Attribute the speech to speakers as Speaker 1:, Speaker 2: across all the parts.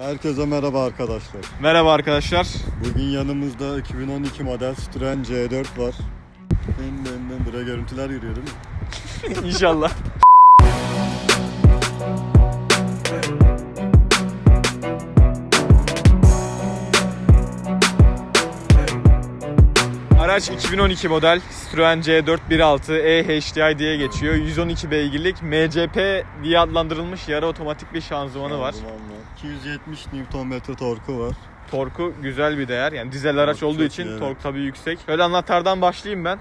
Speaker 1: Herkese merhaba arkadaşlar.
Speaker 2: Merhaba arkadaşlar.
Speaker 1: Bugün yanımızda 2012 model Citroen C4 var. Dın dın dın buraya görüntüler yürüyor değil mi?
Speaker 2: İnşallah. Araç 2012 model Citroen C4 1.6 e-HDI diye geçiyor. 112 beygirlik MCP diye adlandırılmış yarı otomatik bir şanzımanı var.
Speaker 1: Şanzıman var. 270 Nm torku var.
Speaker 2: Torku güzel bir değer. Yani dizel araç
Speaker 1: Tork
Speaker 2: olduğu için
Speaker 1: evet.
Speaker 2: tork tabii yüksek. Şöyle anahtardan başlayayım ben.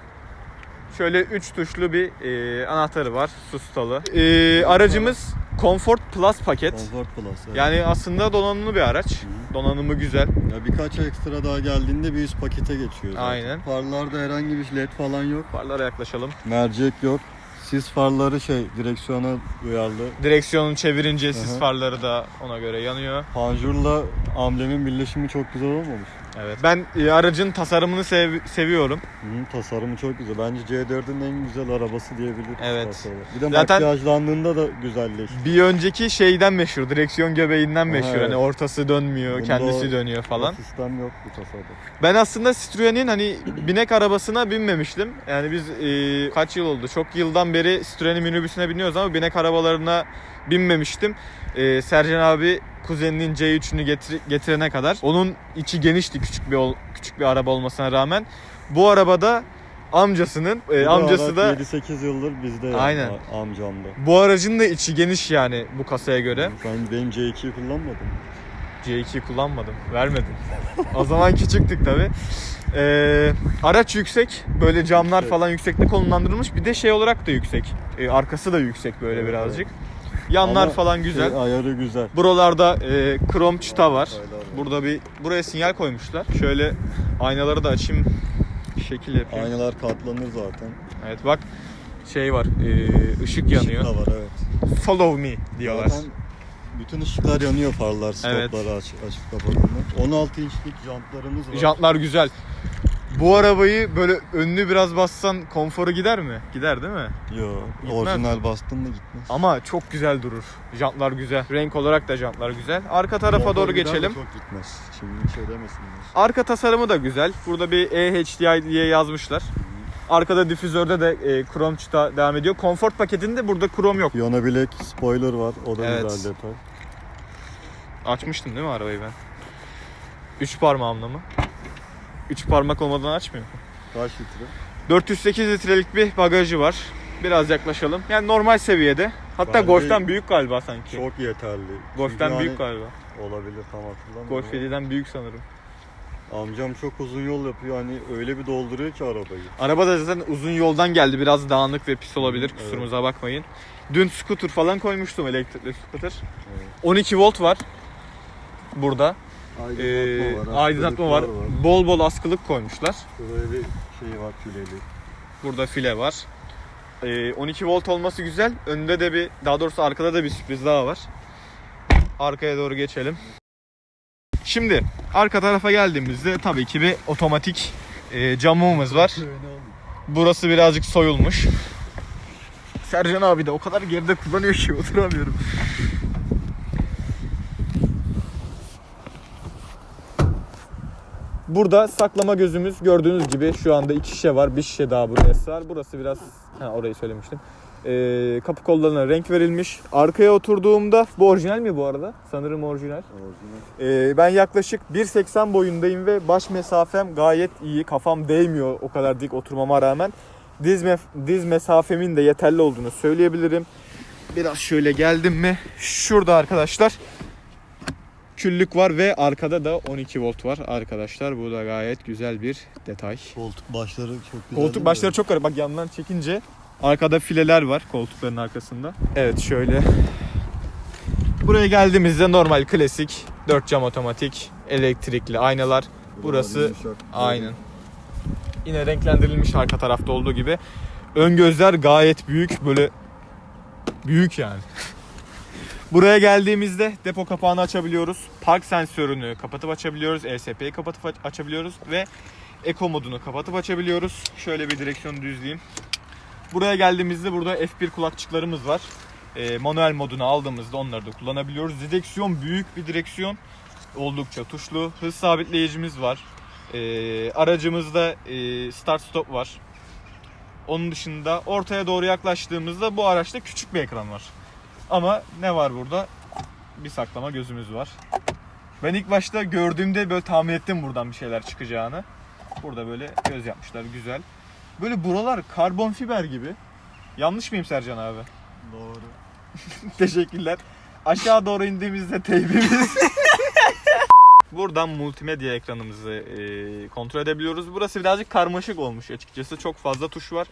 Speaker 2: Şöyle 3 tuşlu bir e, anahtarı var. Sustalı. E, aracımız Comfort Plus paket.
Speaker 1: Comfort Plus. evet.
Speaker 2: Yani aslında donanımlı bir araç. Donanımı güzel.
Speaker 1: Ya birkaç ekstra daha geldiğinde bir üst pakete geçiyor zaten.
Speaker 2: Aynen.
Speaker 1: Farlarda herhangi bir led falan yok.
Speaker 2: Farlara yaklaşalım.
Speaker 1: Mercek yok. Sis farları şey direksiyona duyarlı.
Speaker 2: Direksiyonu çevirince sis
Speaker 1: Hı hı.
Speaker 2: farları da ona göre yanıyor.
Speaker 1: Panjurla amblemin birleşimi çok güzel olmamış.
Speaker 2: Evet. Ben e, aracın tasarımını sev- seviyorum.
Speaker 1: Hı, tasarımı çok güzel. Bence C4'ün en güzel arabası diyebiliriz.
Speaker 2: Evet.
Speaker 1: Bir de
Speaker 2: Zaten-
Speaker 1: makyajlandığında da güzelleşti.
Speaker 2: Bir önceki şeyden meşhur, direksiyon göbeğinden
Speaker 1: Aha,
Speaker 2: meşhur.
Speaker 1: evet.
Speaker 2: Hani ortası dönmüyor,
Speaker 1: Bunda
Speaker 2: kendisi
Speaker 1: o-
Speaker 2: dönüyor falan.
Speaker 1: O sistem yok bu tasarımda.
Speaker 2: Ben aslında Citroen'in hani binek arabasına binmemiştim. Yani biz e, kaç yıl oldu? Çok yıldan beri Citroen'in minibüsüne biniyoruz ama binek arabalarına binmemiştim. E, Sercan abi kuzeninin C3'ünü getir- getirene kadar. Onun içi genişti küçük bir ol- küçük bir araba olmasına rağmen. Bu arabada amcasının e, amcası da
Speaker 1: araç 7-8 yıldır bizde yani,
Speaker 2: Aynen.
Speaker 1: a- amcamda.
Speaker 2: bu aracın da içi geniş yani bu kasaya göre.
Speaker 1: Ben benim C2'yi kullanmadım.
Speaker 2: C2 kullanmadım. Vermedim. o zaman küçüktük tabi. Ee, araç yüksek. Böyle camlar
Speaker 1: Yüksek.
Speaker 2: falan yüksekte konumlandırılmış. Bir de şey olarak da yüksek. Ee, arkası da yüksek böyle
Speaker 1: Evet,
Speaker 2: birazcık. Yanlar
Speaker 1: Ama
Speaker 2: falan güzel.
Speaker 1: Şey, ayarı güzel.
Speaker 2: Buralarda e, krom çıta var. Burada bir buraya sinyal koymuşlar. Şöyle aynaları da açayım. Bir şekil yapayım.
Speaker 1: Aynalar katlanır zaten.
Speaker 2: Evet bak şey var. e, ışık yanıyor.
Speaker 1: Işık da var evet.
Speaker 2: Follow me diyorlar.
Speaker 1: Zaten bütün ışıklar yanıyor farlar,
Speaker 2: Evet.
Speaker 1: stopları aç, açıp kapadığında. 16 inçlik jantlarımız var.
Speaker 2: Jantlar güzel. Bu arabayı böyle önünü biraz bassan konforu gider mi? Gider değil mi?
Speaker 1: Yo,
Speaker 2: Gitmez.
Speaker 1: orijinal bastın mı gitmez.
Speaker 2: Ama çok güzel durur. Jantlar güzel. Renk olarak da jantlar güzel. Arka tarafa
Speaker 1: Motor
Speaker 2: doğru
Speaker 1: gider
Speaker 2: geçelim.
Speaker 1: Çok gitmez. Şimdi bir şey demesinler.
Speaker 2: Arka tasarımı da güzel. Burada bir e-HDI diye yazmışlar. Arkada difüzörde de e, krom çıta devam ediyor. Konfort paketinde burada krom yok.
Speaker 1: Piyano bilek spoiler var. O da
Speaker 2: Evet.
Speaker 1: güzel detay.
Speaker 2: Açmıştım değil mi arabayı ben? Üç parmağımla mı? Üç parmak olmadan açmıyor.
Speaker 1: Kaç litre?
Speaker 2: 408 litrelik bir bagajı var. Biraz yaklaşalım. Yani normal seviyede. Hatta
Speaker 1: Bence
Speaker 2: Golf'ten büyük galiba sanki.
Speaker 1: Çok yeterli.
Speaker 2: Golf'ten
Speaker 1: Çünkü
Speaker 2: büyük
Speaker 1: hani
Speaker 2: galiba.
Speaker 1: Olabilir tam hatırlamıyorum.
Speaker 2: Golf
Speaker 1: ama
Speaker 2: 7'den büyük sanırım.
Speaker 1: Amcam çok uzun yol yapıyor. Hani öyle bir dolduruyor ki arabayı.
Speaker 2: Araba da zaten uzun yoldan geldi. Biraz dağınık ve pis olabilir. Kusurumuza bakmayın. Dün scooter falan koymuştum elektrikli scooter.
Speaker 1: Evet.
Speaker 2: 12 volt var. Burada.
Speaker 1: Aydınlatma
Speaker 2: Ee,
Speaker 1: var.
Speaker 2: aydınlatma var. Bol bol askılık koymuşlar.
Speaker 1: Şuraya bir şey var küleli.
Speaker 2: Burada file var. Ee, 12 volt olması güzel. Önde de bir, daha doğrusu arkada da bir sürpriz daha var. Arkaya doğru geçelim. Şimdi arka tarafa geldiğimizde tabii ki bir otomatik e, camımız var. Burası birazcık soyulmuş. Sercan abi de o kadar geride kullanıyor ki oturamıyorum. Burada saklama gözümüz gördüğünüz gibi şu anda iki şişe var. Bir şişe daha buraya sığar. Burası biraz ha, orayı söylemiştim. Ee, kapı kollarına renk verilmiş. Arkaya oturduğumda bu orijinal mi bu arada? Sanırım orijinal.
Speaker 1: Orijinal.
Speaker 2: Ee, ben yaklaşık 1.80 boyundayım ve baş mesafem gayet iyi. Kafam değmiyor o kadar dik oturmama rağmen. Diz, mef- diz mesafemin de yeterli olduğunu söyleyebilirim. Biraz şöyle geldim mi? Şurada arkadaşlar küllük var ve arkada da 12 volt var arkadaşlar. Bu da gayet güzel bir detay.
Speaker 1: Koltuk başları çok güzel.
Speaker 2: Koltuk başları çok garip. Bak yandan çekince arkada fileler var koltukların arkasında. Evet şöyle. Buraya geldiğimizde normal klasik 4 cam otomatik elektrikli aynalar. Burası aynen. Yine renklendirilmiş arka tarafta olduğu gibi. Ön gözler gayet büyük böyle büyük yani. Buraya geldiğimizde depo kapağını açabiliyoruz. Park sensörünü kapatıp açabiliyoruz. ESP'yi kapatıp aç- açabiliyoruz ve Eco modunu kapatıp açabiliyoruz. Şöyle bir direksiyonu düzleyeyim. Buraya geldiğimizde burada F1 kulakçıklarımız var. e, manuel modunu aldığımızda onları da kullanabiliyoruz. Direksiyon büyük bir direksiyon. Oldukça tuşlu. Hız sabitleyicimiz var. E, aracımızda e, start stop var. Onun dışında ortaya doğru yaklaştığımızda bu araçta küçük bir ekran var. Ama ne var burada? Bir saklama gözümüz var. Ben ilk başta gördüğümde böyle tahmin ettim buradan bir şeyler çıkacağını. Burada böyle göz yapmışlar güzel. Böyle buralar karbon fiber gibi. Yanlış mıyım Sercan abi?
Speaker 1: Doğru.
Speaker 2: Teşekkürler. Aşağı doğru indiğimizde teybimiz. Buradan multimedya ekranımızı e, kontrol edebiliyoruz. Burası birazcık karmaşık olmuş açıkçası. Çok fazla tuş var.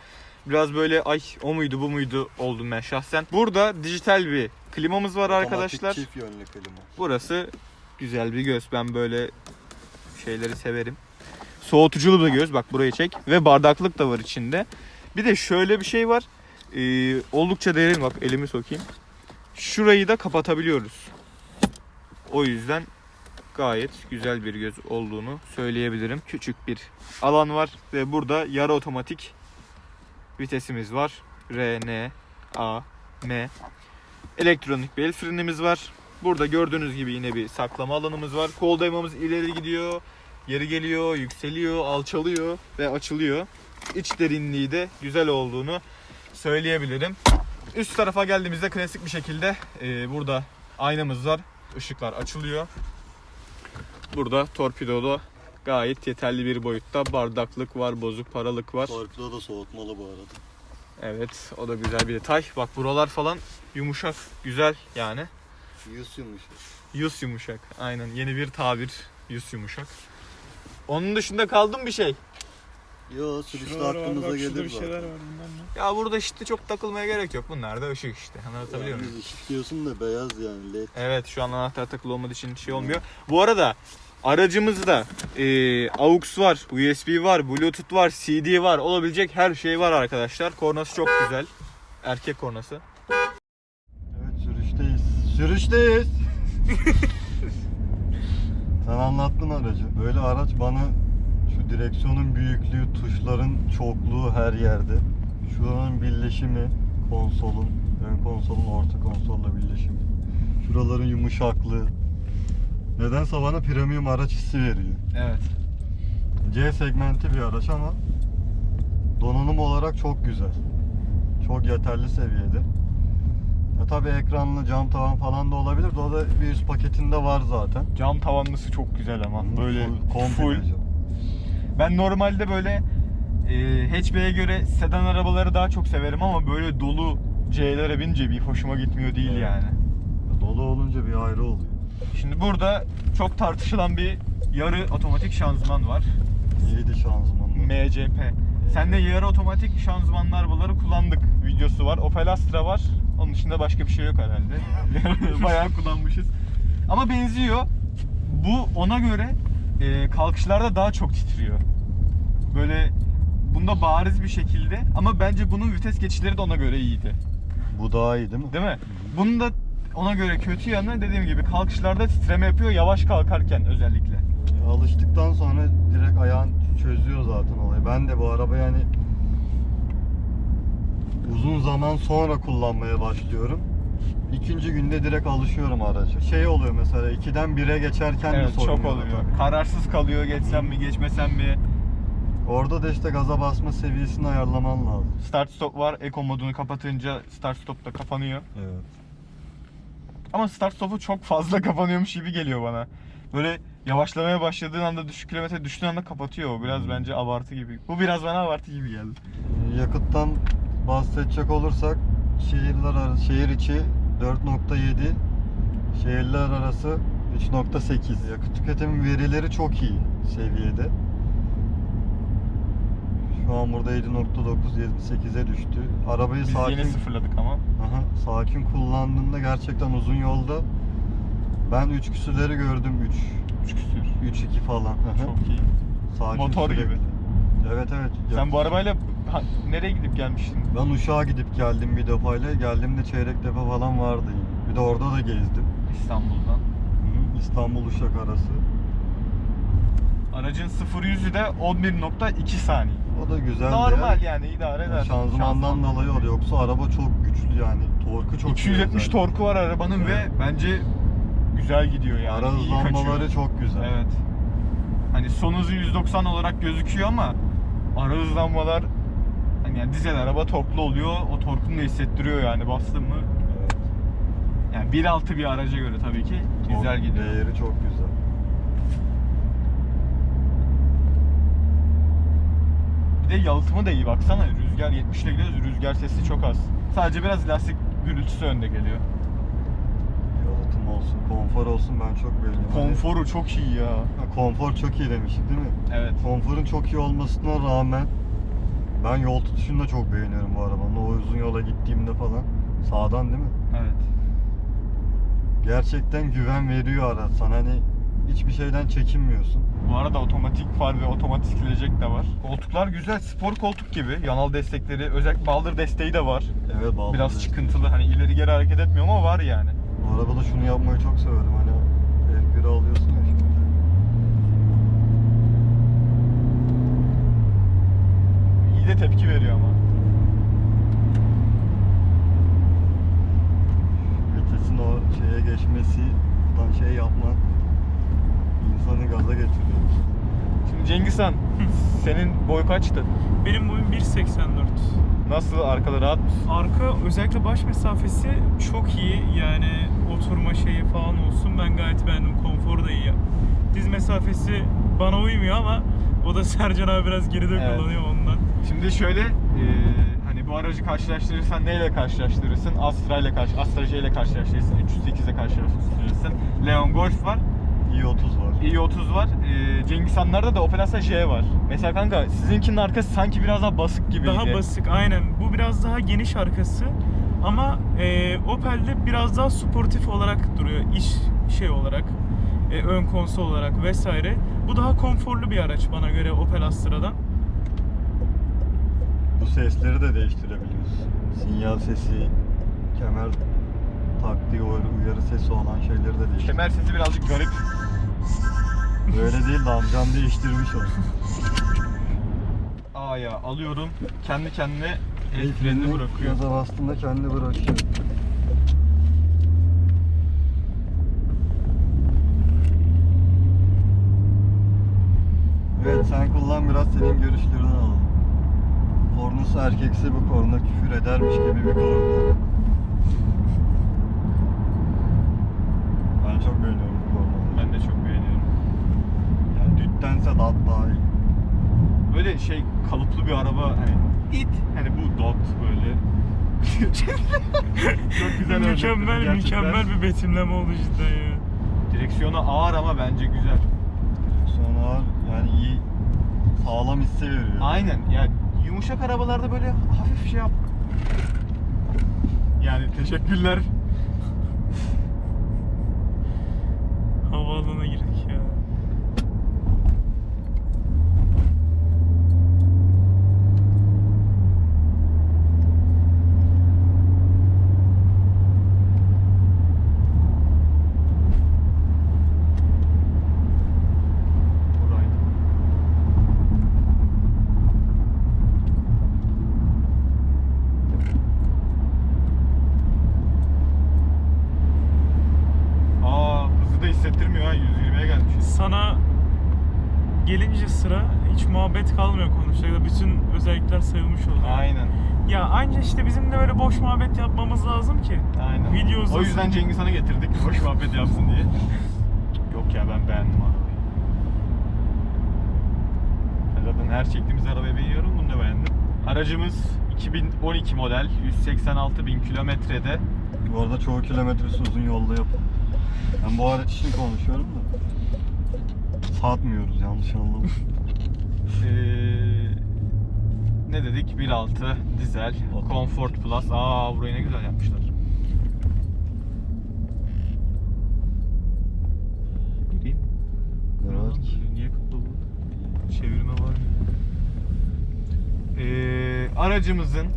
Speaker 2: Biraz böyle ay o muydu bu muydu oldum ben şahsen. Burada dijital bir klimamız var arkadaşlar.
Speaker 1: Otomatik çift yönlü klima.
Speaker 2: Burası güzel bir göz. Ben böyle şeyleri severim. Soğutuculu bir göz. Bak burayı çek. Ve bardaklık da var içinde. Bir de şöyle bir şey var. Ee, oldukça derin bak elimi sokayım. Şurayı da kapatabiliyoruz. O yüzden gayet güzel bir göz olduğunu söyleyebilirim. Küçük bir alan var ve burada yarı otomatik vitesimiz var. R, N, A, M. Elektronik bir el frenimiz var. Burada gördüğünüz gibi yine bir saklama alanımız var. Kol daymamız ileri gidiyor, geri geliyor, yükseliyor, alçalıyor ve açılıyor. İç derinliği de güzel olduğunu söyleyebilirim. Üst tarafa geldiğimizde klasik bir şekilde e, burada aynamız var. Işıklar açılıyor. Burada torpidolu gayet yeterli bir boyutta bardaklık var, bozuk paralık var.
Speaker 1: Torpido da soğutmalı bu arada.
Speaker 2: Evet, o da güzel bir detay. Bak buralar falan yumuşak, güzel yani.
Speaker 1: Yüz yumuşak.
Speaker 2: Yüz yumuşak. Aynen yeni bir tabir. Yüz yumuşak. Onun dışında kaldı mı bir şey?
Speaker 1: Yo sürüşte
Speaker 3: Şuralar var,
Speaker 1: aklımıza
Speaker 3: bak şurada
Speaker 1: gelir
Speaker 3: bir şeyler var bundan ne?
Speaker 2: Ya burada işte çok takılmaya gerek yok. Bunlar da ışık işte. Anlatabiliyor muyum?
Speaker 1: Yani ışık diyorsun da beyaz yani led.
Speaker 2: Evet şu an anahtar takılı olmadığı için şey olmuyor. Bu arada aracımızda e, AUX var, USB var, Bluetooth var, CD var. Olabilecek her şey var arkadaşlar. Kornası çok güzel. Erkek kornası.
Speaker 1: Evet sürüşteyiz. Sürüşteyiz. Sen anlattın aracı. Böyle araç bana şu direksiyonun büyüklüğü, tuşların çokluğu her yerde. Şuranın birleşimi, konsolun, ön konsolun orta konsolla birleşimi. Şuraların yumuşaklığı. Nedense bana premium araç hissi veriyor.
Speaker 2: Evet.
Speaker 1: C segmenti bir araç ama donanım olarak çok güzel. Çok yeterli seviyede. Ya tabii ekranlı cam tavan falan da olabilir. O da bir üst paketinde var zaten.
Speaker 2: Cam tavanlısı çok güzel ama. Böyle
Speaker 1: Full-
Speaker 2: full. Ben normalde böyle e, hatchback'e göre sedan arabaları daha çok severim ama böyle dolu C'lere binince bir hoşuma gitmiyor değil
Speaker 1: Evet.
Speaker 2: yani.
Speaker 1: Dolu olunca bir ayrı oluyor.
Speaker 2: Şimdi burada çok tartışılan bir yarı otomatik şanzıman var.
Speaker 1: İyiydi şanzımanlı.
Speaker 2: MCP. Sen de yarı otomatik şanzımanlı arabaları kullandık videosu var. Opel Astra var. Onun dışında başka bir şey yok herhalde. Bayağı kullanmışız. Ama benziyor. Bu ona göre e, kalkışlarda daha çok titriyor. Böyle bunda bariz bir şekilde ama bence bunun vites geçişleri de ona göre iyiydi.
Speaker 1: Bu daha iyi değil mi?
Speaker 2: Değil mi? Bunun da ona göre kötü yanı dediğim gibi kalkışlarda titreme yapıyor yavaş kalkarken özellikle.
Speaker 1: Ya Alıştıktan sonra direkt ayağın çözüyor zaten olayı. Ben de bu araba yani uzun zaman sonra kullanmaya başlıyorum. İkinci günde direkt alışıyorum araca. Şey oluyor mesela 2'den 1'e geçerken de
Speaker 2: Evet
Speaker 1: sorun
Speaker 2: çok oluyor.
Speaker 1: tabii.
Speaker 2: Kararsız kalıyor geçsem mi geçmesem mi?
Speaker 1: Orada da işte gaza basma seviyesini ayarlaman lazım.
Speaker 2: Start stop var. Eco modunu kapatınca start stop da kapanıyor.
Speaker 1: Evet.
Speaker 2: Ama start stop'u çok fazla kapanıyormuş gibi geliyor bana. Böyle yavaşlamaya başladığın anda düşük kilometre düştüğün anda kapatıyor. O biraz bence abartı gibi. Bu biraz bana abartı gibi geldi.
Speaker 1: Yakıttan bahsedecek olursak şehirler arası, şehir içi 4.7 şehirler arası 3.8 yakıt tüketim verileri çok iyi seviyede. Şu an burada 7.9 28'e düştü. Arabayı
Speaker 2: Biz
Speaker 1: sakin
Speaker 2: yeni sıfırladık ama.
Speaker 1: Aha, sakin kullandığında gerçekten uzun yolda ben 3 küsürleri gördüm 3
Speaker 2: 3 küsür.
Speaker 1: 3 2 falan. Aha.
Speaker 2: Çok iyi.
Speaker 1: Sakin
Speaker 2: Motor
Speaker 1: sürekli.
Speaker 2: gibi.
Speaker 1: Evet evet.
Speaker 2: Sen bu arabayla ha, nereye gidip gelmiştin?
Speaker 1: Ben Uşak'a gidip geldim bir defayla. Geldiğimde Çeyrektepe falan vardı yine. Bir de orada da gezdim.
Speaker 2: İstanbul'dan.
Speaker 1: İstanbul Uşak arası.
Speaker 2: Aracın 0 yüzü de 11.2 saniye.
Speaker 1: O da güzel
Speaker 2: Normal
Speaker 1: ya.
Speaker 2: yani idare eder.
Speaker 1: Şanzımandan dolayı oluyor. Yoksa araba çok güçlü yani. Torku çok iyi
Speaker 2: 270
Speaker 1: zaten.
Speaker 2: torku var arabanın
Speaker 1: Evet.
Speaker 2: ve bence güzel gidiyor yani.
Speaker 1: Ara hızlanmaları çok güzel.
Speaker 2: Evet. Hani son hızı 190 olarak gözüküyor ama ara hızlanmalar hani yani dizel araba torklu oluyor. O torkunu da hissettiriyor yani bastın mı.
Speaker 1: Evet.
Speaker 2: Yani 1.6 bir araca göre tabii ki
Speaker 1: Tork
Speaker 2: güzel gidiyor.
Speaker 1: Değeri çok güzel.
Speaker 2: Bir de yalıtımı da iyi baksana. Rüzgar 70 ile gidiyoruz. Rüzgar sesi çok az. Sadece biraz lastik gürültüsü önde geliyor.
Speaker 1: Yalıtım olsun, konfor olsun ben çok beğeniyorum. Hani-
Speaker 2: Konforu çok iyi ya.
Speaker 1: Ha, konfor çok iyi demiştik değil mi?
Speaker 2: Evet.
Speaker 1: Konforun çok iyi olmasına rağmen ben yol tutuşunu da çok beğeniyorum bu arabanın. O uzun yola gittiğimde falan. Sağdan değil mi?
Speaker 2: Evet.
Speaker 1: Gerçekten güven veriyor araç sana. Hani hiçbir şeyden çekinmiyorsun.
Speaker 2: Bu arada otomatik far ve otomatik silecek de var. Koltuklar güzel, spor koltuk gibi. Yanal destekleri, özellikle baldır desteği de var.
Speaker 1: Evet bağlı.
Speaker 2: Biraz çıkıntılı, hani ileri geri hareket etmiyor ama var yani.
Speaker 1: Bu arabada şunu yapmayı çok severim. Hani F1'i alıyorsun ya şimdi.
Speaker 2: İyi de tepki veriyor ama.
Speaker 1: Vitesin o şeye geçmesi, buradan şey yapman insanı gaza getiriyor.
Speaker 2: Şimdi Cengiz Han, senin boy kaçtı?
Speaker 3: Benim boyum 1.84.
Speaker 2: Nasıl arkada rahat mısın?
Speaker 3: Arka özellikle baş mesafesi çok iyi. Yani oturma şeyi falan olsun ben gayet beğendim. Konforu da iyi. Diz mesafesi bana uymuyor ama o da Sercan abi biraz geride
Speaker 2: Evet.
Speaker 3: kullanıyor ondan.
Speaker 2: Şimdi şöyle, e, hani bu aracı karşılaştırırsan neyle karşılaştırırsın? Astra ile karşı, Astra J ile karşılaştırırsın, 308 ile karşılaştırırsın. Leon Golf var,
Speaker 1: i30 var.
Speaker 2: i30 var. E, Cengiz Han'larda da Opel Astra J var. Mesela kanka sizinkinin arkası sanki biraz daha basık gibiydi.
Speaker 3: Daha basık aynen. Bu biraz daha geniş arkası. Ama e, Opel'de biraz daha sportif olarak duruyor. iş şey olarak. e, ön konsol olarak vesaire. Bu daha konforlu bir araç bana göre Opel Astra'dan.
Speaker 1: Bu sesleri de değiştirebiliyorsun. Sinyal sesi, kemer taktiği uyarı, uyarı sesi olan şeyleri de değiştir.
Speaker 2: Kemer sesi birazcık garip.
Speaker 1: Böyle değil de amcam değiştirmiş onu.
Speaker 2: A'ya alıyorum. Kendi kendine el frenini bırakıyor.
Speaker 1: Gaza bastığında kendi bırakıyor. Evet sen kullan biraz senin görüşlerini alalım. Kornası erkeksi bir korna küfür edermiş gibi bir korna. Ben çok beğeniyorum bu kornaları.
Speaker 2: Ben de çok beğeniyorum.
Speaker 1: Yani düttense dat daha iyi.
Speaker 2: Böyle şey kalıplı bir araba hani it hani bu dot böyle. çok güzel
Speaker 3: mükemmel
Speaker 2: gerçekten.
Speaker 3: mükemmel bir betimleme oldu cidden ya.
Speaker 2: Direksiyonu ağır ama bence güzel.
Speaker 1: Sonra yani iyi sağlam hisse veriyor.
Speaker 2: Aynen yani yumuşak arabalarda böyle hafif şey yap. Yani teşekkürler.
Speaker 3: Havaalanına girdik ya.
Speaker 2: Buraydı. Aa hızı da hissettirmiyor ha 120'ye gelmişiz.
Speaker 3: Sana gelince sıra hiç muhabbet konuşacak. Bütün özellikler sayılmış oluyor.
Speaker 2: Aynen.
Speaker 3: Ya anca işte bizim de böyle boş muhabbet yapmamız lazım ki.
Speaker 2: Aynen.
Speaker 3: Video
Speaker 2: o yüzden Cengiz Han'ı getirdik boş muhabbet yapsın diye. Yok ya ben beğendim arabayı. Ben zaten her çektiğimiz arabayı beğeniyorum bunu da beğendim. Aracımız 2012 model 186 bin kilometrede.
Speaker 1: Bu arada çoğu kilometresi uzun yolda yapın. Ben bu araç için konuşuyorum da. Satmıyoruz yanlış anlama.
Speaker 2: Ee, ne dedik? 1.6 dizel,
Speaker 1: Otomatik.
Speaker 2: Comfort Plus. Aa burayı ne güzel yapmışlar. Gireyim.
Speaker 1: Garaj.
Speaker 2: Niye kapalı? Çevirme var mı? Ee, aracımızın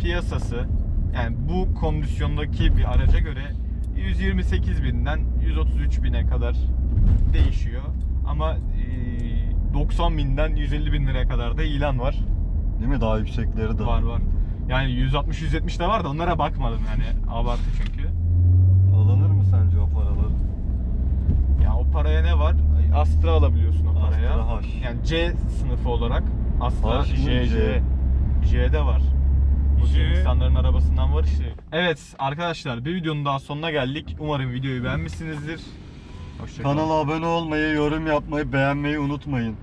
Speaker 2: piyasası yani bu kondisyondaki bir araca göre 128 binden 133 bine kadar değişiyor. Ama ee, 90 binden 150 bin liraya kadar da ilan var.
Speaker 1: Değil mi? Daha yüksekleri de
Speaker 2: Var var. Yani 160-170 de var da onlara bakmadım yani. Abartı çünkü.
Speaker 1: Alınır mı sence o paralar?
Speaker 2: Ya o paraya ne var? Astra alabiliyorsun o paraya.
Speaker 1: Astra H.
Speaker 2: Yani C sınıfı olarak Astra
Speaker 1: H
Speaker 2: J,
Speaker 1: C?
Speaker 2: J. J'de var. Bu
Speaker 3: J.
Speaker 2: insanların arabasından var işte. Evet arkadaşlar bir videonun daha sonuna geldik. Umarım videoyu beğenmişsinizdir. Hoşçakalın.
Speaker 1: Kanala abone olmayı, yorum yapmayı, beğenmeyi unutmayın.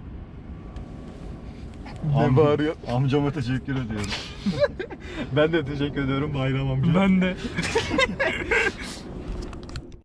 Speaker 2: Ne bağırıyor?
Speaker 1: Amcama teşekkür ediyorum.
Speaker 2: Ben de teşekkür ediyorum Bayram amca.
Speaker 3: Ben de.